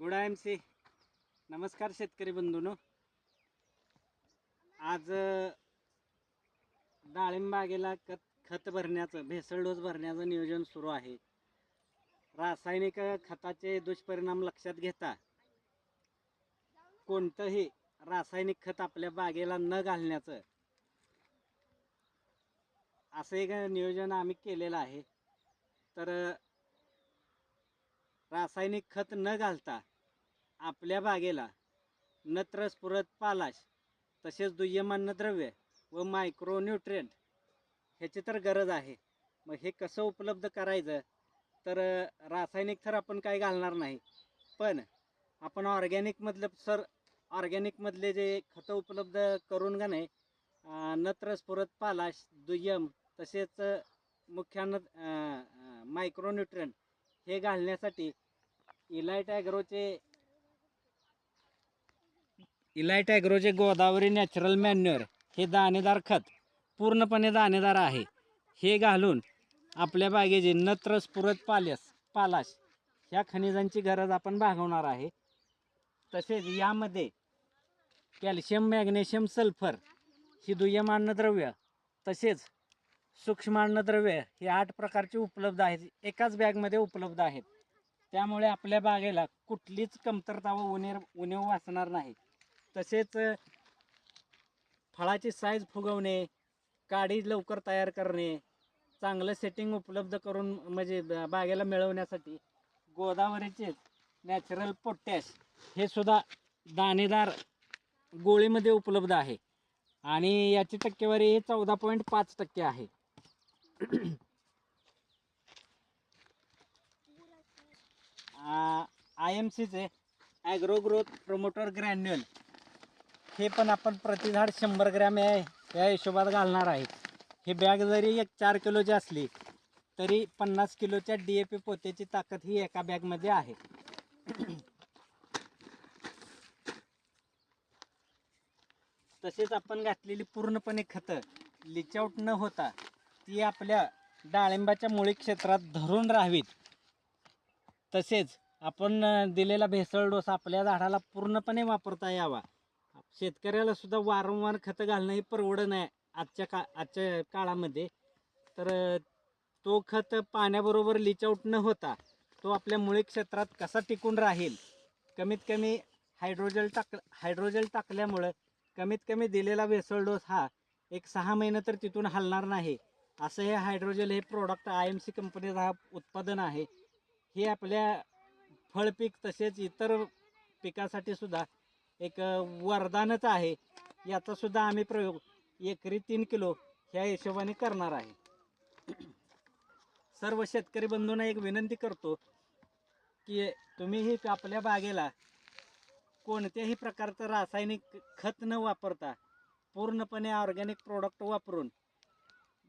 Good I M C. नमस्कार शेतकरी बंधूनो. आज डाळिंबागेला डाळिंब बागेला खत खत भरण्याचं भेसळ डोस भरण्याचं नियोजन सुरू आहे. रासायनिक खताचे दुष्परिणाम लक्षात घेता कोणतंही रासायनिक खत आपल्या बागेला न घालण्याचं असं एक नियोजन आम्ही केलेलं आहे. तर रासायनिक खत न घालता आपल्या बागेला नत्रस्फुरत पालाश तसेच दुय्यम अन्नद्रव्य व मायक्रोन्युट्रियंट ह्याची तर गरज आहे. मग हे कसं उपलब्ध करायचं? तर रासायनिक तर आपण काही घालणार नाही. पण आपण ऑर्गॅनिकमधलं सर ऑर्गॅनिकमधले जे खतं उपलब्ध करून का नाही अ, पालाश दुय्यम तसेच मुख्यान मुख्यान्न मायक्रोन्युट्रियंट हे घालण्यासाठी इलाइट ॲग्रोचे इलाइट ॲग्रोचे गोदावरी नॅचरल मॅन्युअर हे दाणेदार खत. पूर्णपणे दाणेदार आहे. हे घालून आपल्या बागेचे नत्र स्फुरत पाल्यास पालाश ह्या खनिजांची गरज आपण भागवणार आहे. तसेच यामध्ये कॅल्शियम मॅग्नेशियम सल्फर ही दुय्यम अन्नद्रव्य तसेच सूक्ष्म अन्नद्रव्य हे आठ प्रकारचे उपलब्ध आहेत. एकाच बॅगमध्ये उपलब्ध आहेत. त्यामुळे आपल्या बागेला कुठलीच कमतरता व उणीर उणीव वाचणार नाही. तसेच फळाची साईज फुगवणे काडी लवकर तयार करणे चांगलं सेटिंग उपलब्ध करून म्हणजे बागेला मिळवण्यासाठी गोदावरीचे नॅचरल पोटॅश हे सुद्धा दाणेदार गोळीमध्ये उपलब्ध आहे. आणि याची टक्केवारी चौदा पॉईंट पाच टक्के आहे. आय एम सीचे ॲग्रो ग्रोथ प्रोमोटर ग्रॅन्युअल हे पण आपण प्रति झाड शंभर ग्रॅम या या हिशोबात घालणार आहे ही बॅग जरी एक चार किलोची असली तरी पन्नास किलोच्या डी ए पी पोत्याची ताकद ही एका बॅगमध्ये आहे. तसेच आपण घातलेली पूर्णपणे खतं लिचआउट न होता ती आपल्या डाळिंबाच्या मुळी क्षेत्रात धरून राहावीत. तसेच आपण दिलेला भेसळ डोस आपल्या झाडाला पूर्णपणे वापरता यावा. शेतकऱ्याला सुद्धा वारंवार खतं घालणं हे परवडत नाही आजच्या का आजच्या काळामध्ये. तर तो खत पाण्याबरोबर लिचआउट न होता तो आपल्या मुळे क्षेत्रात कसा टिकून राहील? कमीत कमी हायड्रोजल टाक हायड्रोजल टाकल्यामुळं कमीत कमी दिलेला वेसळ डोस हा एक सहा महिने तर तिथून हलणार नाही. असं हे हायड्रोजल हे प्रोडक्ट आय एम सी कंपनीचं हा उत्पादन आहे. हे आपल्या फळपीक तसेच इतर पिकासाठी सुद्धा एक वरदानच आहे. याचा सुद्धा आम्ही प्रयोग एकरी तीन किलो ह्या हिशोबाने करणार आहे. सर्व शेतकरी बंधूंना एक विनंती करतो की तुम्हीही आपल्या बागेला कोणत्याही प्रकारचं रासायनिक खत न वापरता पूर्णपणे ऑर्गॅनिक प्रोडक्ट वापरून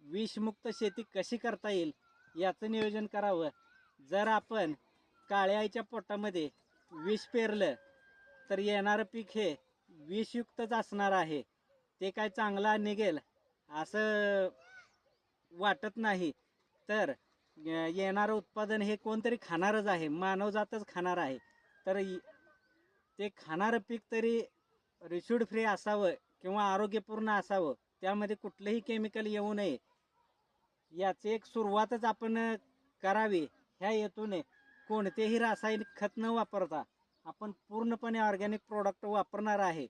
विषमुक्त शेती कशी करता येईल याचं नियोजन करावं. जर आपण काळ्या आईच्या पोटामध्ये विष पेरलं तर येणारं पीक हे विषयुक्तच असणार आहे. ते काय चांगला निघेल असं वाटत नाही. तर येणारं उत्पादन हे कोणतरी खाणारच आहे. मानवजातच खाणार आहे. तर ते खाणारं पीक तरी रिशूड फ्री असावं किंवा आरोग्यपूर्ण असावं त्यामध्ये कुठलंही केमिकल येऊ नये. याची एक सुरुवातच आपण करावी. ह्या हेतूने कोणतेही रासायनिक खत न वापरता आपण पूर्णपणे ऑर्गॅनिक प्रोडक्ट वापरणार आहे.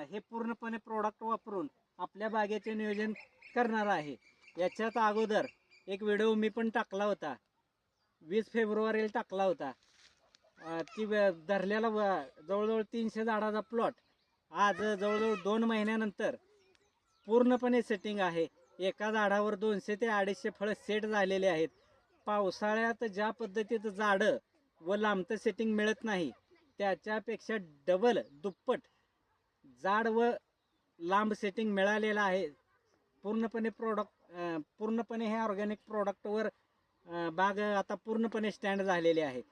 हे पूर्णपणे प्रोडक्ट वापरून आपल्या बागेचे नियोजन करणार आहे. याच्यात अगोदर एक व्हिडिओ मी पण टाकला होता. वीस फेब्रुवारीला टाकला होता. ती धरलेला व- जवळजवळ तीनशे झाडाचा प्लॉट. आज जवळजवळ दोन महिन्यानंतर पूर्णपणे सेटिंग आहे. एका झाडावर दोनशे ते अडीचशे फळं सेट झालेले आहेत. पावसाळ्यात ज्या पद्धतीचं झाडं व लांबतं सेटिंग मिळत नाही. त्याच्यापेक्षा डबल दुप्पट जाड व लांब सेटिंग मिळालेलं आहे. पूर्णपणे प्रोडक्ट पूर्णपणे हे ऑर्गॅनिक प्रोडक्टवर बाग आता पूर्णपणे स्टँड झालेले आहे.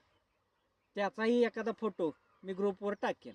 त्याचाही एखादा फोटो मी ग्रुपवर टाकेन.